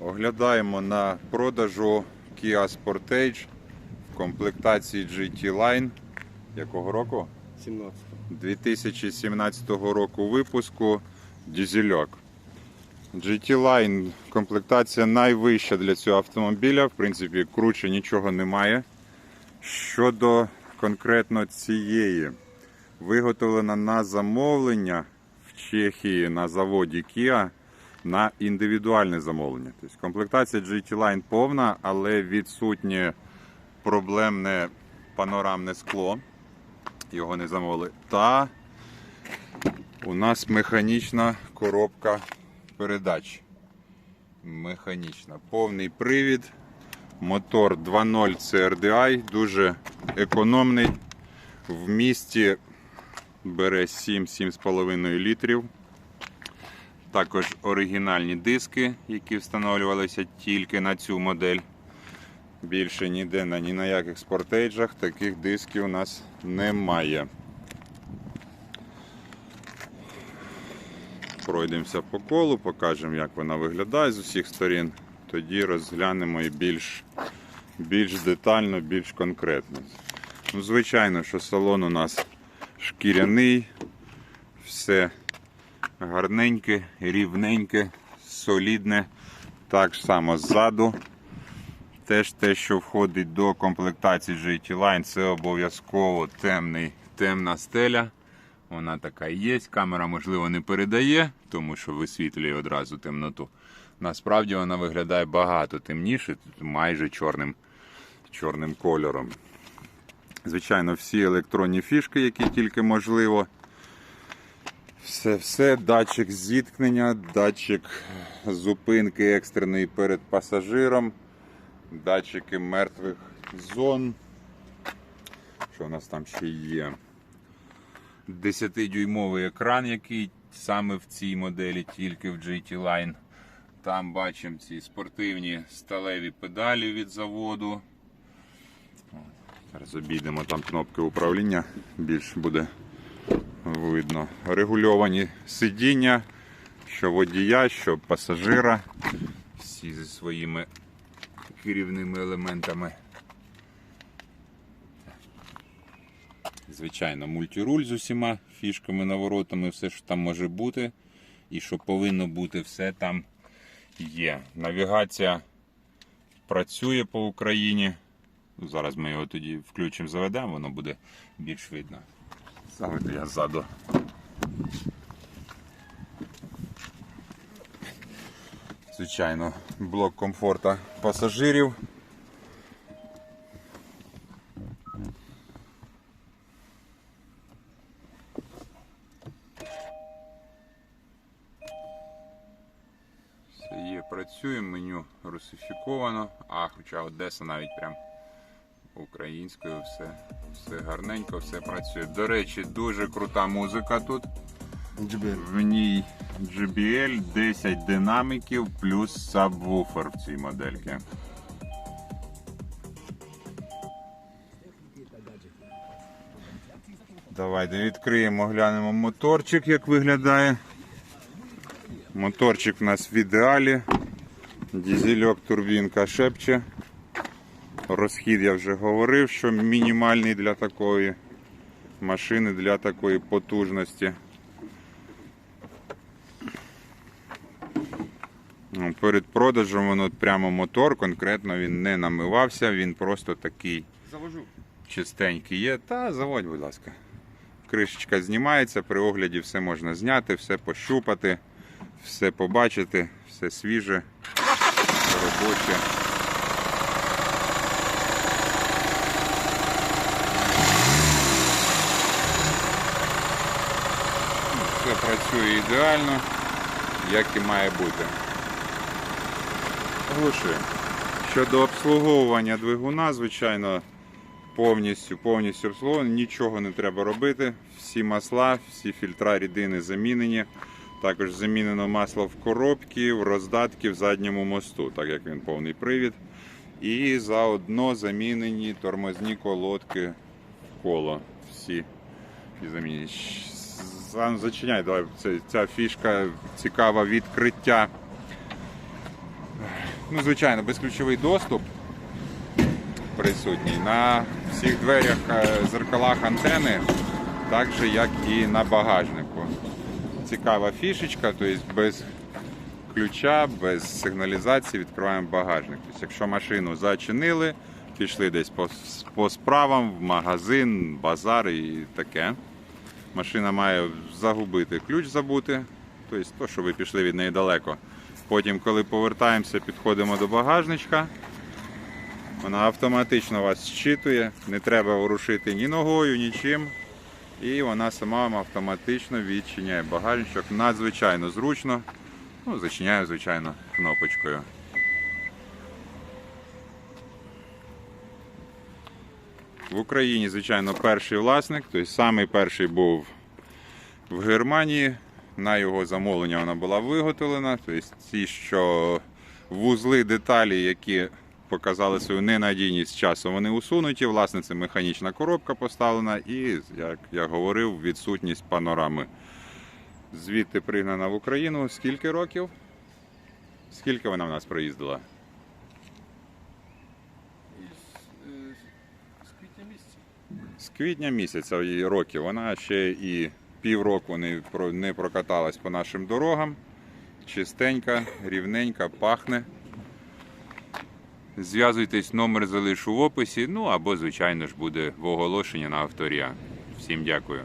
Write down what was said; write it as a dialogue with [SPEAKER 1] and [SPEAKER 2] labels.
[SPEAKER 1] Оглядаємо на продажу Kia Sportage в комплектації GT Line. Якого року?
[SPEAKER 2] 17.
[SPEAKER 1] 2017 року випуску дізельок. GT Line комплектація найвища для цього автомобіля. В принципі, круче нічого немає. Щодо конкретно цієї, виготовлена на замовлення в Чехії на заводі Kia на індивідуальне замовлення. Тобто комплектація GT Line повна, але відсутнє проблемне панорамне скло. Його не замовили. Та у нас механічна коробка передач. Механічна. Повний привід. Мотор 2.0 CRDI, дуже економний. В місті бере 7-7,5 літрів. Також оригінальні диски, які встановлювалися тільки на цю модель. Більше ніде ні на яких спортейджах таких дисків у нас немає. Пройдемося по колу, покажемо, як вона виглядає з усіх сторін. Тоді розглянемо і більш, більш детально, більш конкретно. Ну, звичайно, що салон у нас шкіряний, все гарненьке, рівненьке, солідне. Так само ззаду. Теж те, що входить до комплектації GT Line, це обов'язково темний, темна стеля. Вона така і є. Камера, можливо, не передає, тому що висвітлює одразу темноту. Насправді вона виглядає багато темніше, майже чорним, чорним кольором. Звичайно, всі електронні фішки, які тільки можливо. Все, все, датчик зіткнення, датчик зупинки екстреної перед пасажиром, датчики мертвих зон. Що у нас там ще є? 10-дюймовий екран, який саме в цій моделі, тільки в GT Line. Там бачимо ці спортивні сталеві педалі від заводу. Зараз обійдемо там кнопки управління, більш буде видно. Регульовані сидіння, що водія, що пасажира. Всі зі своїми керівними елементами. Звичайно, мультируль з усіма фішками, наворотами, все, що там може бути. І що повинно бути, все там є. Навігація працює по Україні. Зараз ми його тоді включимо, заведемо, воно буде більш видно. Заведу я ззаду. Звичайно, блок комфорта пасажирів. Все є, працює, меню русифіковано, а хоча Одеса навіть прям українською, все, все гарненько, все працює. До речі, дуже крута музика тут.
[SPEAKER 2] JBL.
[SPEAKER 1] В ній JBL 10 динаміків плюс сабвуфер в цій модельці. Давайте відкриємо, глянемо моторчик, як виглядає. Моторчик у нас в ідеалі. Дізельок турбінка шепче. Розхід я вже говорив, що мінімальний для такої машини, для такої потужності. Ну, Перед продажем воно прямо мотор, конкретно він не намивався, він просто такий
[SPEAKER 2] Завожу.
[SPEAKER 1] чистенький є. Та заводь, будь ласка. Кришечка знімається, при огляді все можна зняти, все пощупати, все побачити, все свіже, робоче. Працює ідеально, як і має бути. Глуши. Щодо обслуговування двигуна, звичайно, повністю повністю обслуговування, нічого не треба робити. Всі масла, всі фільтра рідини замінені. Також замінено масло в коробці, в роздатки в задньому мосту, так як він повний привід. І заодно замінені тормозні колодки в коло. Всі замінені. Щ- Зачиняй, давай. Це, ця фішка цікава відкриття Ну, звичайно, безключовий доступ присутній. На всіх дверях е, зеркалах антени, так же, як і на багажнику. Цікава фішечка, тобто без ключа, без сигналізації відкриваємо багажник. Тобто, якщо машину зачинили, пішли десь по, по справам, в магазин, базар і таке. Машина має загубити ключ забути, тобто то, що ви пішли від неї далеко. Потім, коли повертаємося, підходимо до багажничка. Вона автоматично вас щитує, не треба ворушити ні ногою, нічим. І вона сама вам автоматично відчиняє багажничок. Надзвичайно зручно. Ну, зачиняю, звичайно, кнопочкою. В Україні, звичайно, перший власник, тобто самий перший був в Германії. На його замовлення вона була виготовлена. Тобто ті, що вузли, деталі, які показали свою ненадійність часу, вони усунуті. Власне, це механічна коробка поставлена і, як я говорив, відсутність панорами. Звідти пригнана в Україну. Скільки років? Скільки вона в нас проїздила?
[SPEAKER 2] Із, е, з квітня місяця.
[SPEAKER 1] З квітня місяця її років. Вона ще і півроку не, не прокаталась по нашим дорогам. Чистенька, рівненька, пахне. Зв'язуйтесь, номер залишу в описі. Ну або, звичайно ж, буде в оголошенні на авторія. Всім дякую.